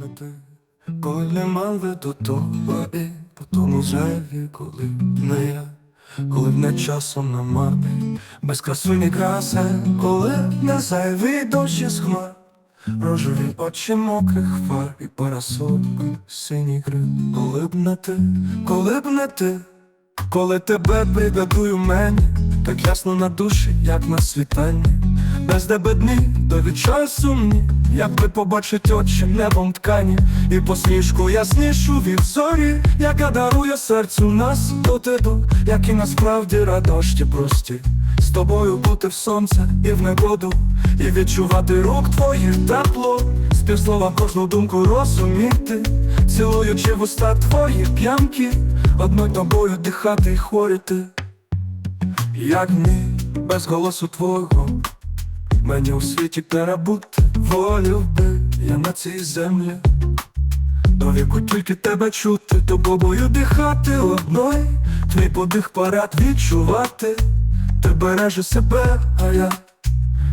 не ти, мали до того і по тому зайві, коли не я, коли б не часом намарний, без красуні краси, коли б не зайві дощі з хмар, рожеві очі мокрих фар і парасолька синій гри, коли б не ти, коли б не ти, коли тебе пригадую мені, так ясно на душі, як на світанні, без тебе дні до відчаю сумні, якби побачить очі небом ткані, і посмішку яснішу від зорі, яка дарує серцю нас дотиду, як і насправді радощі прості. З тобою бути в сонце і в негоду, і відчувати рук твоїх тепло, співслова кожну думку розуміти, цілуючи в уста твої п'янки, одною тобою дихати й хворіти. Як ні, без голосу твого Мені у світі перебути волів би я на цій землі. До віку тільки тебе чути, тобою дихати одной. Твій подих парад відчувати. Ти бережи себе, а я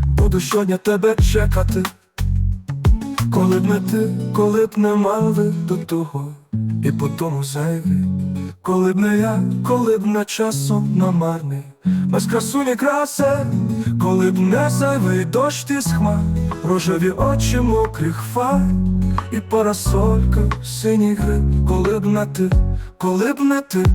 буду щодня тебе чекати. Коли б не ти, коли б не мали до того. І по тому зайві Коли б не я, коли б не часом намарний Без красуні краси, коли б не зайвий дощ із хмар Рожеві очі мокрих фар. І парасолька синій гри Коли б не ти, коли б не ти